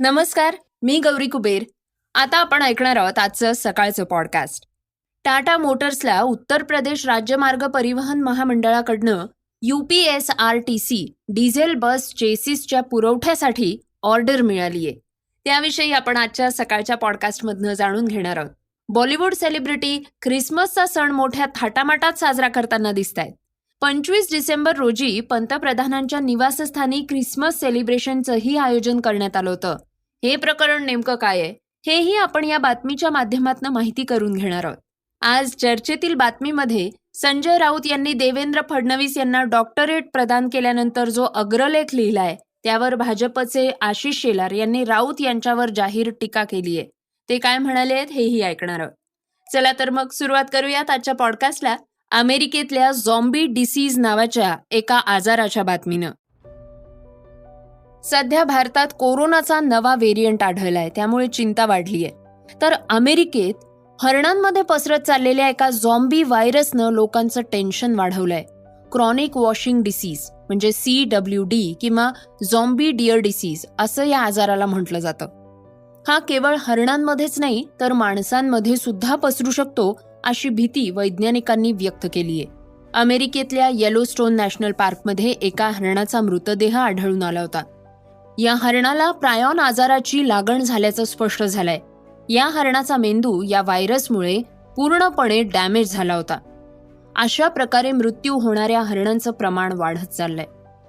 नमस्कार मी गौरी कुबेर. आता आपण ऐकणार आहोत आजचं सकाळचं पॉडकास्ट टाटा मोटर्सला उत्तर प्रदेश राज्यमार्ग परिवहन महामंडळाकडनं UPS R T C diesel bus चेसिसच्या पुरवठ्यासाठी ऑर्डर मिळाली आहे त्याविषयी आपण आजच्या सकाळच्या पॉडकास्टमधनं जाणून घेणार आहोत. बॉलिवूड सेलिब्रिटी ख्रिसमसचा सण मोठ्या थाटामाटात साजरा करताना दिसत आहेत पंचवीस डिसेंबर रोजी पंतप्रधानांच्या निवासस्थानी ख्रिसमस सेलिब्रेशनचंही आयोजन करण्यात आलं होतं. हे प्रकरण नेमकं काय आहे? हेही आपण या बातमीच्या माध्यमातून माहिती करून घेणार आहोत. आज चर्चेतील बातमीमध्ये संजय राऊत यांनी देवेंद्र फडणवीस यांना डॉक्टरेट प्रदान केल्यानंतर जो अग्रलेख लिहिलाय त्यावर भाजपचे आशिष शेलार यांनी राऊत यांच्यावर जाहीर टीका केली आहे. ते काय म्हणाले आहेत हेही ऐकणार आहोत. चला तर मग सुरुवात करूयात आजच्या पॉडकास्टला अमेरिकेतल्या झॉम्बी डिसीज नावाच्या एका आजाराच्या बातमीनं. सध्या भारतात कोरोनाचा नवा व्हेरियंट आढळलाय त्यामुळे चिंता वाढली आहे तर अमेरिकेत हरणांमध्ये पसरत चाललेल्या एका झॉम्बी व्हायरसनं लोकांचं टेन्शन वाढवलंय. क्रॉनिक वॉशिंग डिसीज म्हणजे सी डब्ल्यू डी किंवा झॉम्बी डिअर डिसीज असं या आजाराला म्हटलं जातं. हा केवळ हरणांमध्येच नाही तर माणसांमध्ये सुद्धा पसरू शकतो अशी भीती वैज्ञानिकांनी व्यक्त केली आहे अमेरिकेतल्या येलोस्टोन नॅशनल पार्कमध्ये एका हरणाचा मृतदेह आढळून आला होता. या हरणाला प्रायॉन आजाराची लागण झाल्याचं स्पष्ट झालंय. या हरणाचा मेंदू या व्हायरसमुळे पूर्णपणे डॅमेज झाला होता. अशा प्रकारे मृत्यू होणाऱ्या हरणांचं प्रमाण वाढत चाललंय.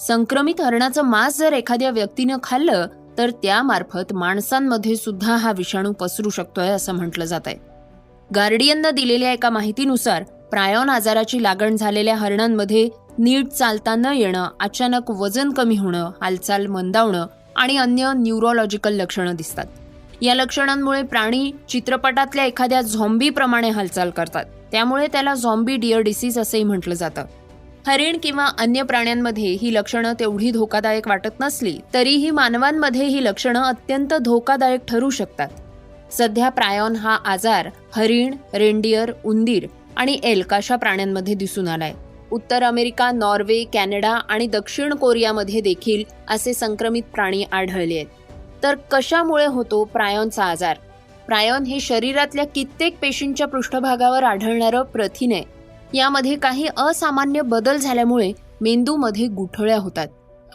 संक्रमित हरणाचं मांस जर एखाद्या व्यक्तीनं खाल्लं तर त्यामार्फत माणसांमध्ये सुद्धा हा विषाणू पसरू शकतोय असं म्हटलं जात आहे गार्डियननं दिलेल्या एका माहितीनुसार प्रायॉन आजाराची लागण झालेल्या हरणांमध्ये नीट चालता न येणं अचानक वजन कमी होणं हालचाल मंदावणं आणि अन्य न्यूरोलॉजिकल लक्षणं दिसतात. या लक्षणांमुळे प्राणी चित्रपटातल्या एखाद्या झॉम्बीप्रमाणे हालचाल करतात. त्यामुळे त्याला झॉम्बी डिअर डिसीज असंही म्हटलं जातं. हरिण किंवा अन्य प्राण्यांमध्ये ही लक्षणं तेवढी धोकादायक वाटत नसली तरीही मानवांमध्ये ही लक्षणं अत्यंत धोकादायक ठरू शकतात. सध्या प्रायॉन हा आजार हरिण रेंडियर उंदीर आणि एल्क अशा प्राण्यांमध्ये दिसून आलाय. उत्तर अमेरिका नॉर्वे कॅनडा आणि दक्षिण कोरियामध्ये देखील असे संक्रमित प्राणी आढळले आहेत. तर कशामुळे होतो प्रायॉनचा आजार? प्रायॉन हे शरीरातल्या कित्येक पेशींच्या पृष्ठभागावर आढळणारं प्रथिन. आहे यामध्ये काही असामान्य बदल झाल्यामुळे मेंदूमध्ये गुठळ्या होतात.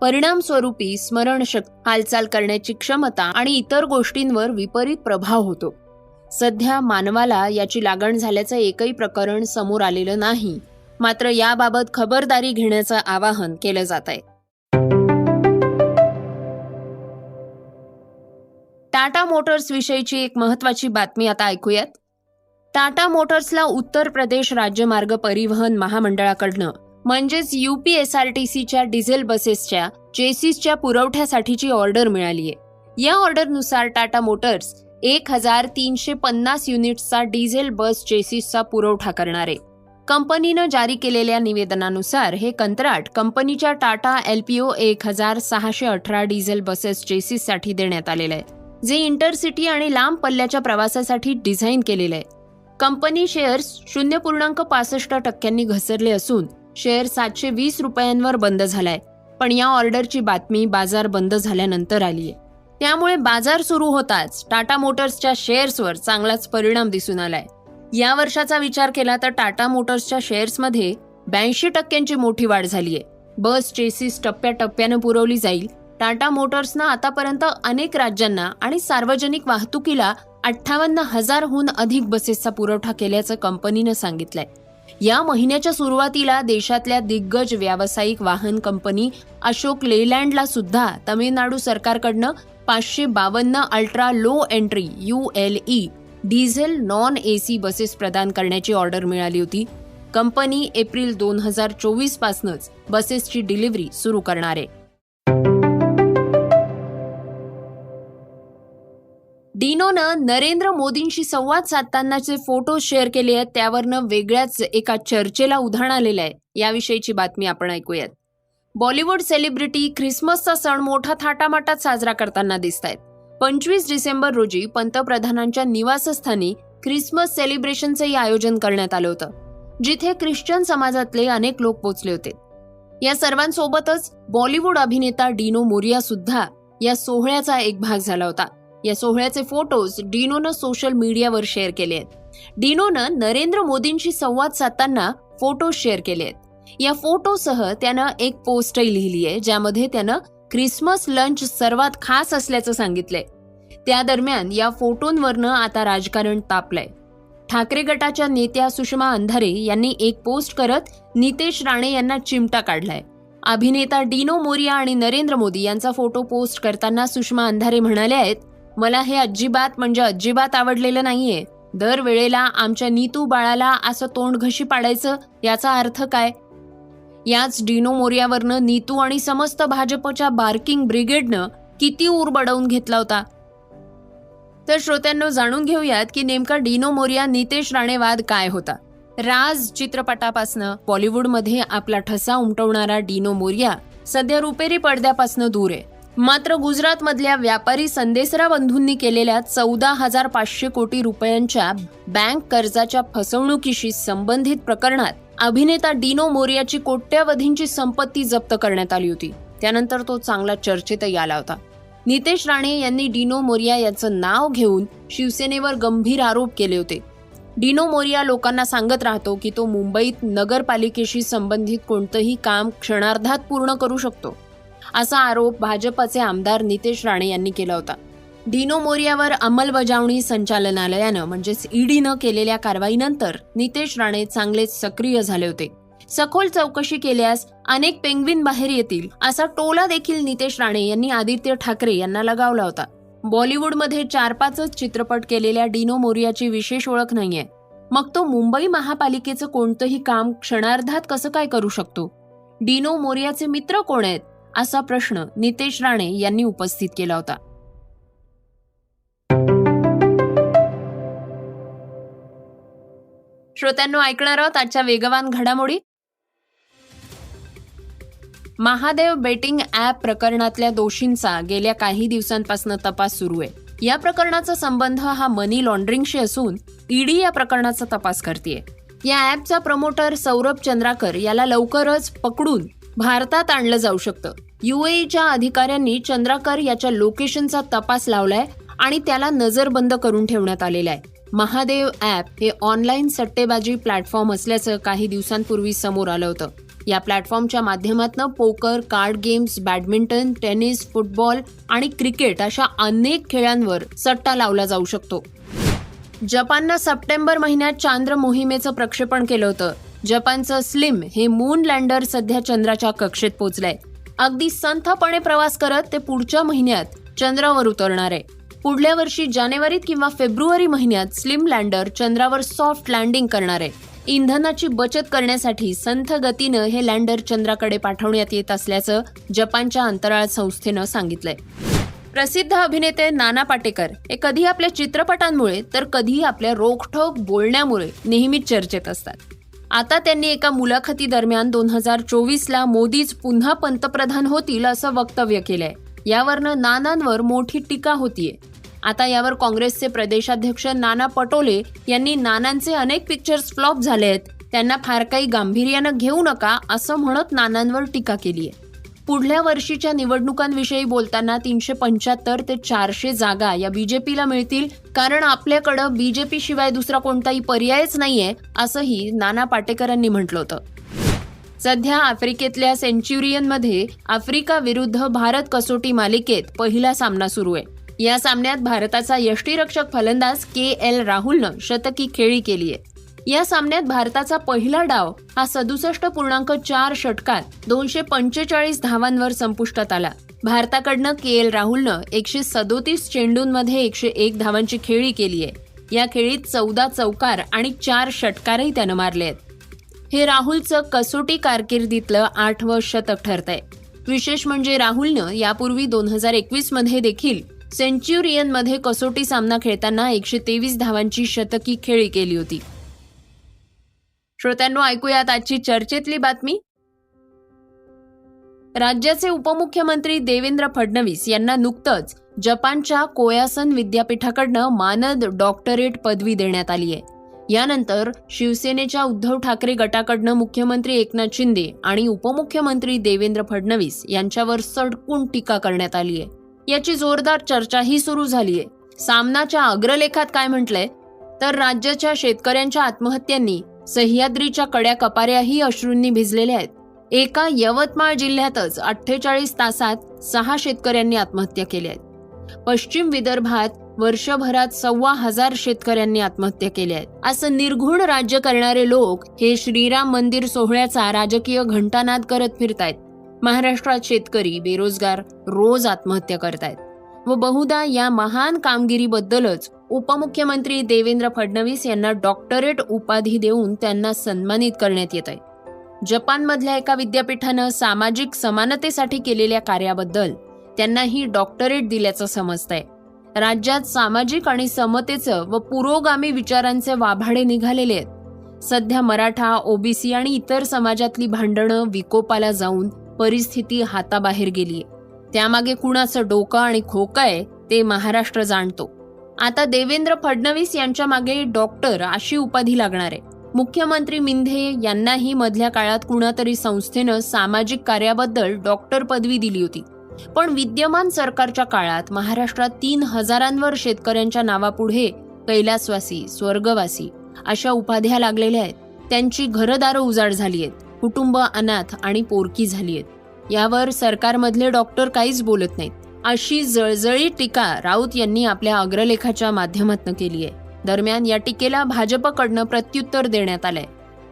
परिणाम स्वरूपी स्मरणशक्ती हालचाल करण्याची क्षमता आणि इतर गोष्टींवर विपरीत प्रभाव होतो. सध्या मानवाला याची लागण झाल्याचं एकही प्रकरण समोर आलेलं नाही. मात्र याबाबत खबरदारी घेण्याचं आवाहन केलं जात आहे टाटा मोटर्स विषयीची एक महत्वाची बातमी आता ऐकूयात. टाटा मोटर्सला उत्तर प्रदेश राज्यमार्ग परिवहन महामंडळाकडनं म्हणजेच U P S R T सीच्या डिझेल बसेसच्या चेसिसच्या पुरवठ्यासाठीची ऑर्डर मिळाली आहे या ऑर्डरनुसार टाटा मोटर्स एक हजार तीनशे पन्नास युनिट्सचा डिझेल बस चेसिसचा पुरवठा करणार. आहे कंपनीनं जारी केलेल्या निवेदनानुसार हे कंत्राट कंपनीच्या टाटा एलपीओ एक हजार सहाशे अठरा डिझेल बसेस चेसिससाठी देण्यात आलेलं आहे जे इंटरसिटी आणि लांब पल्ल्याच्या प्रवासासाठी डिझाईन केलेलं आहे कंपनी शेअर्स शून्य पूर्णांक पासष्ट टक्क्यांनी घसरले असून शेअर सातशे वीस रुपयांवर बंद झालाय. पण या ऑर्डरची बातमी बाजार बंद झाल्यानंतर आलीय त्यामुळे बाजार सुरू होताच टाटा मोटर्सच्या शेअर्सवर चांगलाच परिणाम दिसून आलाय. या वर्षाचा विचार केला तर टाटा मोटर्सच्या शेअर्समध्ये ब्याऐंशी टक्क्यांची मोठी वाढ झालीय बस चेसिस टप्प्याटप्प्यानं पुरवली जाईल. टाटा मोटर्सनं आतापर्यंत अनेक राज्यांना आणि सार्वजनिक वाहतुकीला अठ्ठावन्न हजारहून अधिक बसेसचा पुरवठा केल्याचं कंपनीनं सांगितलंय. या महिन्याच्या सुरुवातीला देशातल्या दिग्गज व्यावसायिक वाहन कंपनी अशोक लेलँडला सुद्धा तमिळनाडू सरकारकडनं पाचशे बावन्न ultra low entry U L E diesel non A C buses प्रदान करण्याची ऑर्डर मिळाली होती. कंपनी एप्रिल दोन हजार चोवीसपासूनच बसेसची डिलिव्हरी सुरू करणार आहे. डिनोनं नरेंद्र मोदींशी संवाद साधतानाचे फोटो शेअर केले आहेत त्यावरनं वेगळ्याच एका चर्चेला उधाण आलेलं आहे. याविषयीची बातमी आपण ऐकूयात. बॉलिवूड सेलिब्रिटी ख्रिसमसचा सण मोठा थाटामाटात साजरा करताना दिसत आहेत पंचवीस डिसेंबर रोजी पंतप्रधानांच्या निवासस्थानी ख्रिसमस सेलिब्रेशनचंही आयोजन करण्यात आलं होतं जिथे ख्रिश्चन समाजातले अनेक लोक पोचले होते. या सर्वांसोबतच बॉलिवूड अभिनेता डिनो मोरिया सुद्धा या सोहळ्याचा एक भाग झाला होता. या सोहळ्याचे फोटोज डिनोनं सोशल मीडियावर शेअर केले आहेत. डिनोनं नरेंद्र मोदींशी संवाद साधताना फोटो शेअर केले आहेत. या फोटोसह त्यानं एक पोस्टही लिहिली आहे ज्यामध्ये त्यानं क्रिसमस लंच सर्वात खास असल्याचं सांगितलंय. त्या दरम्यान या फोटोंवरनं आता राजकारण तापलंय. ठाकरे गटाच्या नेत्या सुषमा अंधारे यांनी एक पोस्ट करत नितेश राणे यांना चिमटा काढलाय. अभिनेता डिनो मोरिया आणि नरेंद्र मोदी यांचा फोटो पोस्ट करताना सुषमा अंधारे म्हणाले आहेत मला हे अजिबात म्हणजे अजिबात आवडलेलं नाहीये. दर वेळेला आमच्या नीतू बाळाला असं तोंड घशी पाडायचं याचा अर्थ काय? याच डिनो मोर्यावरनं नीतू आणि समस्त भाजपच्या बार्किंग ब्रिगेडनं किती ऊर बडवून घेतला होता? तर श्रोत्यांनो जाणून घेऊयात की नेमका डिनो मोर्या नितेश राणे वाद काय होता? राज चित्रपटापासनं बॉलिवूडमध्ये आपला ठसा उमटवणारा डिनो मोर्या सध्या रुपेरी पडद्यापासनं दूर आहे. मात्र गुजरातमधल्या व्यापारी संदेसरा बंधूंनी केलेल्या चौदा हजार पाचशे कोटी रुपयांच्या बँक कर्जाच्या फसवणुकीशी संबंधित प्रकरणात अभिनेता डिनो मोरियाची कोट्यावधींची संपत्ती जप्त करण्यात आली होती. त्यानंतर तो चांगला चर्चेतही आला होता. नितेश राणे यांनी डिनो मोरिया यांचं नाव घेऊन शिवसेनेवर गंभीर आरोप केले होते. डिनो मोरिया लोकांना सांगत राहतो की तो मुंबईत नगरपालिकेशी संबंधित कोणतंही काम क्षणार्धात पूर्ण करू शकतो. असा आरोप भाजपचे आमदार नितेश राणे यांनी केला होता. डिनो मोर्यावर अंमलबजावणी संचालनालयानं म्हणजेच ईडीनं केलेल्या कारवाईनंतर नितेश राणे चांगलेच सक्रिय झाले होते. सखोल चौकशी केल्यास अनेक पेंग्विन बाहेर येतील असा टोला देखील नितेश राणे यांनी आदित्य ठाकरे यांना लगावला होता. बॉलिवूडमध्ये चार पाचच चित्रपट केलेल्या डिनो मोरियाची विशेष ओळख नाहीये. मग तो मुंबई महापालिकेचं कोणतंही काम क्षणार्धात कसं काय करू शकतो? डिनो मोरियाचे मित्र कोण आहेत? असा प्रश्न नितेश राणे यांनी उपस्थित केला होता. श्रोत्यांनो ऐकणार आहोत आजच्या वेगवान घडामोडी? महादेव बेटिंग ॲप प्रकरणातल्या दोषींचा गेल्या काही दिवसांपासून तपास सुरू आहे. या प्रकरणाचा संबंध हा मनी लॉन्ड्रिंगशी असून ईडी या प्रकरणाचा तपास करते या ॲपचा प्रमोटर सौरभ चंद्राकर याला लवकरच पकडून भारतात आणलं जाऊ शकतं. युएईच्या अधिकाऱ्यांनी चंद्राकर याच्या लोकेशनचा तपास लावलाय आणि त्याला नजरबंद करून ठेवण्यात आलेला आहे. महादेव ॲप हे ऑनलाईन सट्टेबाजी प्लॅटफॉर्म असल्याचं काही दिवसांपूर्वी समोर आलं होतं. या प्लॅटफॉर्मच्या माध्यमातून poker card games badminton tennis football आणि क्रिकेट अशा अनेक खेळांवर सट्टा लावला जाऊ शकतो. जपाननं सप्टेंबर महिन्यात चांद्र मोहिमेचं प्रक्षेपण केलं होतं. जपानचं स्लिम हे मून लँडर सध्या चंद्राच्या कक्षेत पोहोचलंय अगदी संथपणे प्रवास करत ते पुढच्या महिन्यात चंद्रावर उतरणार आहे. पुढल्या वर्षी जानेवारीत किंवा फेब्रुवारी महिन्यात स्लिम लँडर चंद्रावर सॉफ्ट लँडिंग करणार आहे. इंधनाची बचत करण्यासाठी संथ गतीनं हे लँडर चंद्राकडे पाठवण्यात येत असल्याचं जपानच्या अंतराळ संस्थेनं सांगितलंय. प्रसिद्ध अभिनेते नाना पाटेकर हे कधी आपल्या चित्रपटांमुळे तर कधी आपल्या रोखठोक बोलण्यामुळे नेहमीच चर्चेत असतात. आता त्यांनी एका मुलाखतीदरम्यान दोन हजार चोवीसला मोदीच पुन्हा पंतप्रधान होतील असं वक्तव्य केलंय. यावरनं नानांवर मोठी टीका होतीये. आता यावर काँग्रेसचे प्रदेशाध्यक्ष नाना पटोले यांनी नानांचे अनेक पिक्चर्स फ्लॉप झाले आहेत त्यांना फार काही गांभीर्यानं घेऊ नका असं म्हणत नानांवर टीका केली आहे पुढल्या वर्षीच्या निवडणुकांविषयी बोलताना तीनशे पंच्याहत्तर ते चारशे जागा या बीजेपीला मिळतील. कारण आपल्याकडं बीजेपी शिवाय दुसरा कोणताही पर्यायच नाहीये असंही नाना पाटेकरांनी म्हटलं होतं. सध्या आफ्रिकेतल्या सेंच्युरियनमध्ये आफ्रिका विरुद्ध भारत कसोटी मालिकेत पहिला सामना सुरू आहे. या सामन्यात भारताचा यष्टीरक्षक फलंदाज के एल राहुलनं शतकी खेळी केली आहे या सामन्यात भारताचा पहिला डाव हा सदुसष्ट पूर्णांक चार षटकात दोनशे पंचेचाळीस धावांवर संपुष्टात आला. भारताकडनं के एल राहुलनं एकशे सदोतीस चेंडूंमध्ये एकशे एक धावांची खेळी केली आहे. या खेळीत चौदा चौकार आणि चार षटकारही त्यानं मारले आहेत. हे राहुलचं कसोटी कारकिर्दीतलं आठवं शतक ठरतंय. विशेष म्हणजे राहुलनं यापूर्वी दोन हजार एकवीसमध्ये देखील सेंच्युरियनमध्ये कसोटी सामना खेळताना एकशे तेवीस धावांची शतकी खेळी केली होती. श्रोत्यांनो ऐकूयात आजची चर्चेतली बातमी. राज्याचे उपमुख्यमंत्री देवेंद्र फडणवीस यांना नुकतंच जपानच्या कोयासन विद्यापीठाकडनं मानद डॉक्टरेट पदवी देण्यात आली आहे. यानंतर शिवसेनेच्या उद्धव ठाकरे गटाकडनं मुख्यमंत्री एकनाथ शिंदे आणि उपमुख्यमंत्री देवेंद्र फडणवीस यांच्यावर सडकून टीका करण्यात आली आहे. याची जोरदार चर्चाही सुरू झालीय सामनाच्या अग्रलेखात काय म्हटलंय? तर राज्याच्या शेतकऱ्यांच्या आत्महत्यांनी सह्याद्रीच्या कड्या कपाऱ्याही अश्रूंनी भिजलेल्या आहेत. एका यवतमाळ जिल्ह्यातच अठ्ठेचाळीस तासात सहा शेतकऱ्यांनी आत्महत्या केल्या आहेत. पश्चिम विदर्भात वर्षभरात सव्वा हजार शेतकऱ्यांनी आत्महत्या केल्या आहेत. असं निर्घुण राज्य करणारे लोक हे श्रीराम मंदिर सोहळ्याचा राजकीय घंटानाद करत फिरतायत. महाराष्ट्रात शेतकरी बेरोजगार रोज आत्महत्या करतायत. व बहुधा या महान कामगिरीबद्दलच उपमुख्यमंत्री देवेंद्र फडणवीस यांना डॉक्टरेट उपाधी देऊन त्यांना सन्मानित करण्यात येत आहे जपानमधल्या एका विद्यापीठानं सामाजिक समानतेसाठी केलेल्या कार्याबद्दल त्यांना ही डॉक्टरेट दिल्याचं समजतंय. राज्यात सामाजिक आणि समतेचं व पुरोगामी विचारांचे वाभाडे निघालेले आहेत. सध्या मराठा ओबीसी आणि इतर समाजातली भांडणं विकोपाला जाऊन परिस्थिती हाताबाहेर गेलीय. त्यामागे कुणाचं डोकं आणि खोकं आहे ते महाराष्ट्र जाणतो. आता देवेंद्र फडणवीस यांच्या मागे डॉक्टर अशी उपाधी लागणार आहे. मुख्यमंत्री मिंधे यांनाही मधल्या काळात कुणातरी संस्थेनं सामाजिक कार्याबद्दल डॉक्टर पदवी दिली होती. पण विद्यमान सरकारच्या काळात महाराष्ट्रात तीन हजारांवर शेतकऱ्यांच्या नावापुढे कैलासवासी स्वर्गवासी अशा उपाध्या लागलेल्या आहेत. त्यांची घरदारं उजाड झाली आहेत. कुटुंब अनाथ आणि पोरकी झाली आहेत. यावर सरकारमधले डॉक्टर काहीच बोलत नाहीत. अशी जळजळी टीका राऊत यांनी आपल्या अग्रलेखाच्या माध्यमातून केली आहे. दरम्यान या टीकेला भाजपकडनं प्रत्युत्तर देण्यात आलंय.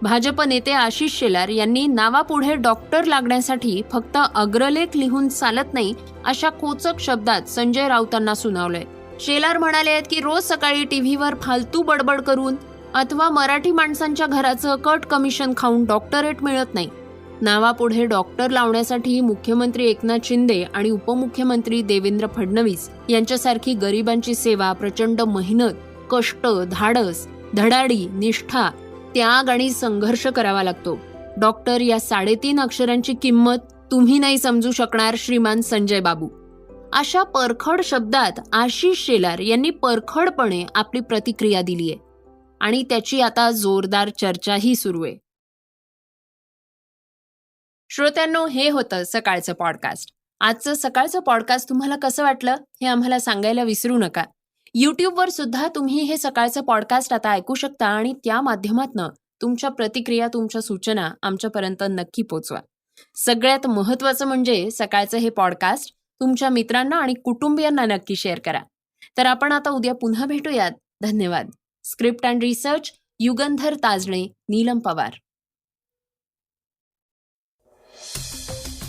भाजप नेते आशिष शेलार यांनी नावापुढे डॉक्टर लागण्यासाठी फक्त अग्रलेख लिहून चालत नाही अशा कोचक शब्दात संजय राऊतांना सुनावलंय. शेलार म्हणाले आहेत की रोज सकाळी टीव्हीवर फालतू बडबड करून अथवा मराठी माणसांच्या घराचं कट कमिशन खाऊन डॉक्टरेट मिळत नाही. नावापुढे डॉक्टर लावण्यासाठी मुख्यमंत्री एकनाथ शिंदे आणि उपमुख्यमंत्री देवेंद्र फडणवीस यांच्यासारखी गरिबांची सेवा प्रचंड मेहनत कष्ट धाडस धडाडी निष्ठा त्याग आणि संघर्ष करावा लागतो. डॉक्टर या साडेतीन अक्षरांची किंमत तुम्ही नाही समजू शकणार श्रीमान संजय बाबू. अशा परखड शब्दात आशिष शेलार यांनी परखडपणे आपली प्रतिक्रिया दिली आहे आणि त्याची आता जोरदार चर्चाही सुरू आहे. श्रोत्यांनो हे होतं सकाळचं पॉडकास्ट आजचं सकाळचं पॉडकास्ट तुम्हाला कसं वाटलं हे आम्हाला सांगायला विसरू नका. यूट्यूबवर सुद्धा तुम्ही हे सकाळचं पॉडकास्ट आता ऐकू शकता आणि त्या माध्यमातनं तुमच्या प्रतिक्रिया तुमच्या सूचना आमच्यापर्यंत नक्की पोचवा. सगळ्यात महत्त्वाचं म्हणजे सकाळचं हे पॉडकास्ट तुमच्या मित्रांना आणि कुटुंबियांना नक्की शेअर करा. तर आपण आता उद्या पुन्हा भेटूयात. धन्यवाद. Script and research Yugandhar Tajne Neelam Pawar.